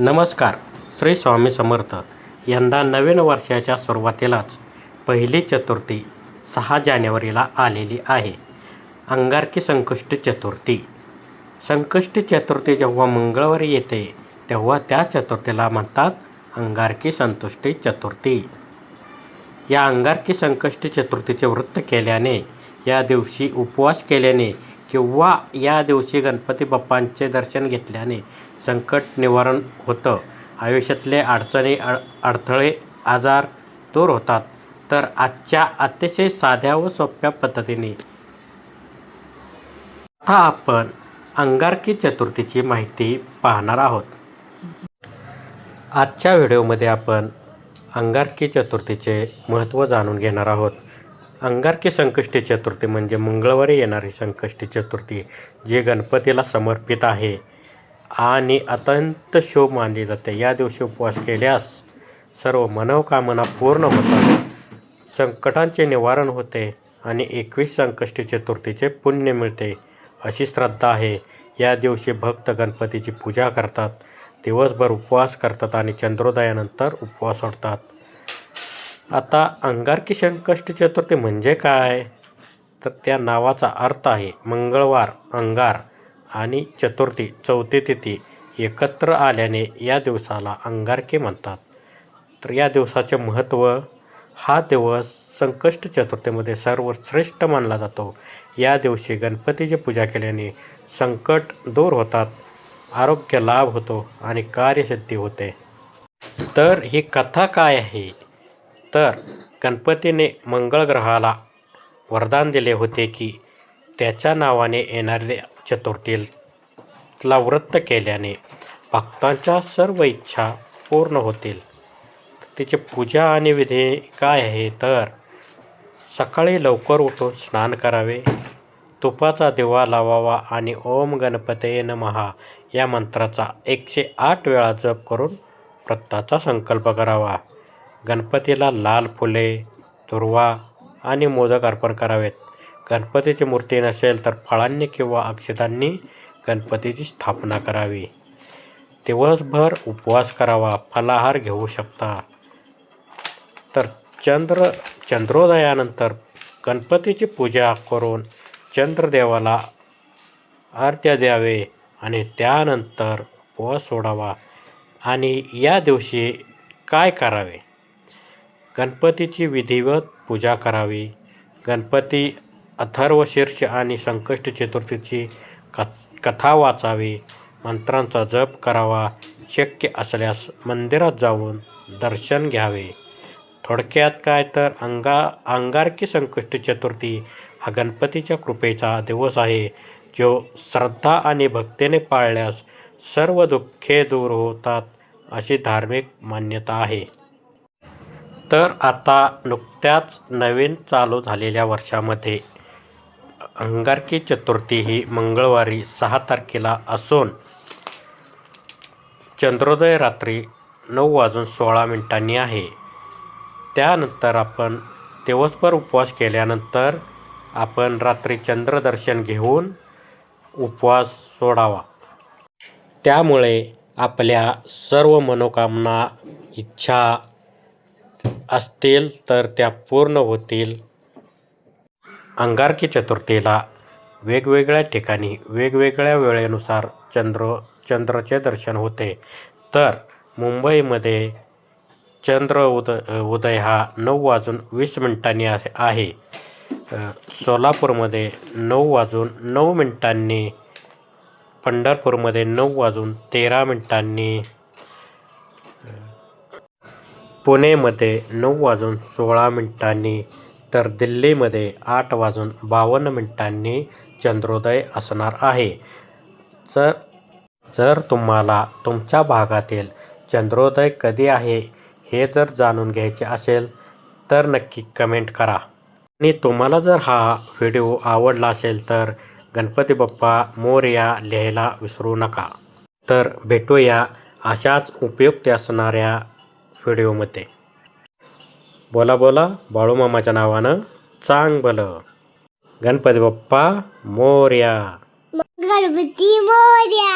नमस्कार. श्री स्वामी समर्थ. यंदा नवीन वर्षाच्या सुरुवातीलाच पहिली चतुर्थी सहा जानेवारीला आलेली आहे. अंगारकी संकष्टी चतुर्थी. संकष्टी चतुर्थी जेव्हा मंगळवारी येते तेव्हा त्या चतुर्थीला म्हणतात अंगारकी संतुष्टी चतुर्थी. या अंगारकी संकष्टी चतुर्थीचे व्रत केल्याने या दिवशी उपवास केल्याने किंवा या दिवशी गणपती बाप्पांचे दर्शन घेतल्याने संकट निवारण होतं. आयुष्यातले अडचणी अड अडथळे आजार दूर होतात. तर आजच्या अतिशय साध्या व सोप्या पद्धतीने आता आपण अंगारकी चतुर्थीची माहिती पाहणार आहोत. आजच्या व्हिडिओमध्ये आपण अंगारकी चतुर्थीचे महत्त्व जाणून घेणार आहोत. अंगारकी संकष्टी चतुर्थी म्हणजे मंगळवारी येणारी संकष्टी चतुर्थी जी गणपतीला समर्पित आहे. आणि अत्यंत शुभ मानली जाते. या दिवशी उपवास केल्यास सर्व मनोकामना पूर्ण होतात. संकटांचे निवारण होते आणि एकवीस संकष्टी चतुर्थीचे पुण्य मिळते. अशी श्रद्धा आहे. या दिवशी भक्त गणपतीची पूजा करतात. दिवसभर उपवास करतात आणि चंद्रोदयानंतर उपवास सोडतात. आता अंगारकी संकष्ट चतुर्थी म्हणजे काय? तर त्या नावाचा अर्थ आहे मंगळवार अंगार आणि चतुर्थी चौथी तिथी एकत्र आल्याने या दिवसाला अंगारकी म्हणतात. तर या दिवसाचे महत्त्व हा दिवस संकष्ट चतुर्थीमध्ये सर्वश्रेष्ठ मानला जातो. या दिवशी गणपतीची पूजा केल्याने संकट दूर होतात आरोग्य लाभ होतो आणि कार्यसिद्धी होते. तर ही कथा काय आहे? तर गणपतीने मंगळ ग्रहाला वरदान दिले होते की त्याच्या नावाने येणाऱ्या चतुर्थीला व्रत केल्याने भक्तांच्या सर्व इच्छा पूर्ण होतील. तिची पूजा आणि विधी काय आहे? तर सकाळी लवकर उठून स्नान करावे तुपाचा दिवा लावावा आणि ओम गणपतये नमहा या मंत्राचा एकशे आठ वेळा जप करून व्रताचा संकल्प करावा. गणपतीला लाल फुले दुर्वा आणि मोदक अर्पण करावेत. गणपतीची मूर्ती नसेल तर फळांनी किंवा अक्षतांनी गणपतीची स्थापना करावी. दिवसभर उपवास करावा फलाहार घेऊ शकता. तर चंद्र चंद्रोदयानंतर गणपतीची पूजा करून चंद्रदेवाला आरत्या द्यावे आणि त्यानंतर उपवास सोडावा. आणि या दिवशी काय करावे? गणपतीची विधिवत पूजा करावी. गणपती अथर्वशीर्ष आणि संकष्ट चतुर्थीची क कथा वाचावी. मंत्रांचा जप करावा. शक्य असल्यास मंदिरात जाऊन दर्शन घ्यावे. थोडक्यात काय तर अंगा अंगारकी संकष्ट चतुर्थी हा गणपतीच्या कृपेचा दिवस आहे जो श्रद्धा आणि भक्तीने पाळल्यास सर्व दुःखे दूर होतात अशी धार्मिक मान्यता आहे. तर आता नुकत्याच नवीन चालू झालेल्या वर्षामध्ये अंगारकी चतुर्थी ही मंगळवारी सहा तारखेला असून चंद्रोदय रात्री नऊ वाजून सोळा मिनिटांनी आहे. त्यानंतर आपण दिवसभर उपवास केल्यानंतर आपण रात्री चंद्रदर्शन घेऊन उपवास सोडावा. त्यामुळे आपल्या सर्व मनोकामना इच्छा असतील तर त्या पूर्ण होतील. अंगारकी चतुर्थीला वेगवेगळ्या ठिकाणी वेगवेगळ्या वेळेनुसार चंद्र चंद्राचे दर्शन होते. तर मुंबईमध्ये चंद्र उद उदय हा नऊ वाजून वीस मिनिटांनी आहे. आहे सोलापूरमध्ये नऊ वाजून नऊ मिनिटांनी पंढरपूरमध्ये नऊ वाजून तेरा मिनिटांनी पुणेमध्ये नऊ वाजून सोळा मिनिटांनी तर दिल्लीमध्ये आठ वाजून बावन्न मिनिटांनी चंद्रोदय असणार आहे. जर जर तुम्हाला तुमच्या भागातील चंद्रोदय कधी आहे हे जर जाणून घ्यायचे असेल तर नक्की कमेंट करा. आणि तुम्हाला जर हा व्हिडिओ आवडला असेल तर गणपती बाप्पा मोर्या लिहायला विसरू नका. तर भेटूया अशाच उपयुक्त असणाऱ्या व्हिडिओमध्ये बोला बोला बाळूमामाच्या नावानं चांग भलं गणपती बाप्पा मोर्या. गणपती मोर्या.